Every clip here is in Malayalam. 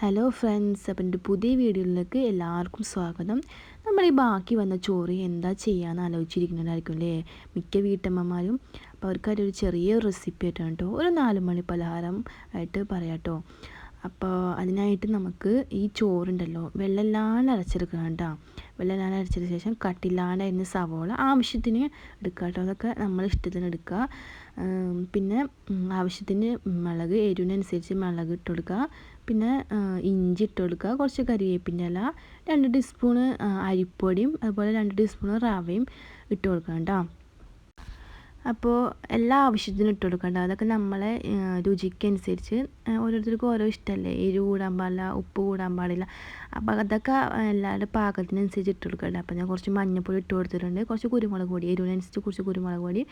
ഹലോ ഫ്രണ്ട്സ് അപ്പം എന്റെ പുതിയ വീഡിയോയിലേക്ക് എല്ലാവർക്കും സ്വാഗതം. നമ്മൾ ഈ ബാക്കി വന്ന ചോറ് എന്താ ചെയ്യാമെന്ന് ആലോചിച്ചിരിക്കുന്നുണ്ടായിരിക്കും അല്ലേ? മിക്ക വീട്ടമ്മമാരും. അപ്പോൾ അവർക്കൊരു ചെറിയ റെസിപ്പി ആയിട്ടാണ് കേട്ടോ. ഒരു നാല് മണി പലഹാരം ആയിട്ട് പറയാം കേട്ടോ. അപ്പോൾ അതിനായിട്ട് നമുക്ക് ഈ ചോറുണ്ടല്ലോ വെള്ളമില്ലാണ്ട് അരച്ചെടുക്കണം കേട്ടോ. വെള്ളമില്ലാണ്ട് അരച്ചതിന് ശേഷം കട്ടില്ലാണ്ട് അതിന് സവോള ആവശ്യത്തിന് എടുക്കുക കേട്ടോ. അതൊക്കെ നമ്മൾ ഇഷ്ടത്തിന് എടുക്കുക. പിന്നെ ആവശ്യത്തിന് മുളക് എരിവിനനുസരിച്ച് മുളക് ഇട്ട് കൊടുക്കുക. പിന്നെ ഇഞ്ചി ഇട്ട് കൊടുക്കുക. കുറച്ച് കറിവേപ്പിന്റെ ഇല രണ്ട് ടീസ്പൂണ് അരിപ്പൊടിയും അതുപോലെ രണ്ട് ടീസ്പൂണ് റവയും ഇട്ട് കൊടുക്കണം കേട്ടോ. അപ്പോൾ എല്ലാ ആവശ്യത്തിനും ഇട്ട് കൊടുക്കണ്ട. അതൊക്കെ നമ്മളെ രുചിക്കനുസരിച്ച് ഓരോരുത്തർക്കും ഓരോ ഇഷ്ടമല്ലേ എരിവ് കൂടാൻ പാടില്ല ഉപ്പ് കൂടാൻ പാടില്ല. അപ്പോൾ അതൊക്കെ എല്ലാവരുടെ പാകത്തിനനുസരിച്ച് ഇട്ട് കൊടുക്കണ്ട. അപ്പോൾ ഞാൻ കുറച്ച് മഞ്ഞൾപ്പൊടി ഇട്ട് കൊടുത്തിട്ടുണ്ട്. കുറച്ച് കുരുമുളക് പൊടി എരിവിനനുസരിച്ച് കുറച്ച് കുരുമുളക് പൊടി.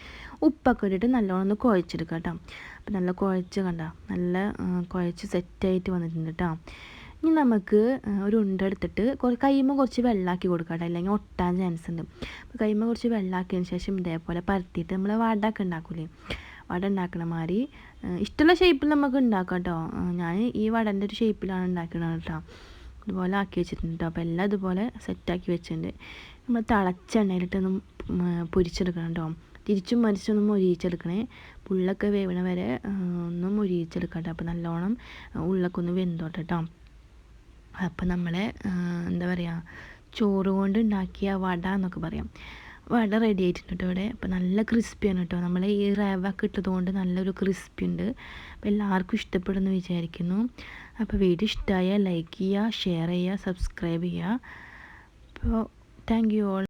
ഉപ്പൊക്കെ ഇട്ടിട്ട് നല്ലോണം ഒന്ന് കുഴച്ചെടുക്കാം കേട്ടോ. അപ്പോൾ നല്ല കുഴച്ച് കണ്ട? നല്ല കുഴച്ച് സെറ്റായിട്ട് വന്നിട്ടുണ്ട് കേട്ടോ. ഇനി നമുക്ക് ഒരു ഉണ്ട എടുത്തിട്ട് കുറച്ച് കൈമ കുറച്ച് വെള്ളമാക്കി കൊടുക്കാം കേട്ടോ അല്ലെങ്കിൽ ഒട്ടാൻ ചാൻസ് ഉണ്ട്. അപ്പോൾ കൈമ കുറച്ച് വെള്ളമാക്കിയതിന് ശേഷം ഇതേപോലെ പരത്തിയിട്ട് നമ്മൾ വടക്ക് ഉണ്ടാക്കൂലേ? വട ഉണ്ടാക്കണ മാതിരി ഇഷ്ടമുള്ള ഷേപ്പിൽ നമുക്ക് ഉണ്ടാക്കാം കേട്ടോ ഞാൻ ഈ വടന്റെ ഒരു ഷേപ്പിലാണ് ഉണ്ടാക്കുന്നത് കേട്ടോ ഇതുപോലെ ആക്കി വെച്ചിട്ടുണ്ട് കേട്ടോ അപ്പോൾ എല്ലാം ഇതുപോലെ സെറ്റാക്കി വെച്ചിട്ടുണ്ട്. നമ്മൾ തിളച്ച എണ്ണയിലിട്ടൊന്നും പൊരിച്ചെടുക്കണം കേട്ടോ തിരിച്ചും മരിച്ചൊന്നും മൊരിയിച്ചെടുക്കണേ. പുള്ളൊക്കെ വേവണ വരെ ഒന്നും മൊരിയിച്ചെടുക്കട്ടെ അപ്പോൾ നല്ലോണം ഉള്ളൊക്കെ ഒന്ന് വെന്തോട്ടെ കേട്ടോ അപ്പോൾ നമ്മളെ എന്താ പറയുക ചോറ് കൊണ്ട് ഉണ്ടാക്കിയ വട എന്നൊക്കെ പറയാം. വട റെഡി ആയിട്ടുണ്ട് കേട്ടോ ഇവിടെ. അപ്പോൾ നല്ല ക്രിസ്പിയാണ് കേട്ടോ നമ്മൾ ഈ റവ ഒക്കെ ഇട്ടതുകൊണ്ട് നല്ലൊരു ക്രിസ്പി ഉണ്ട്. അപ്പോൾ എല്ലാവർക്കും ഇഷ്ടപ്പെടുമെന്ന് വിചാരിക്കുന്നു. അപ്പോൾ വീഡിയോ ഇഷ്ടമായ ലൈക്ക് ചെയ്യുക ഷെയർ ചെയ്യുക സബ്സ്ക്രൈബ് ചെയ്യുക. അപ്പോൾ താങ്ക് യു ഓൾ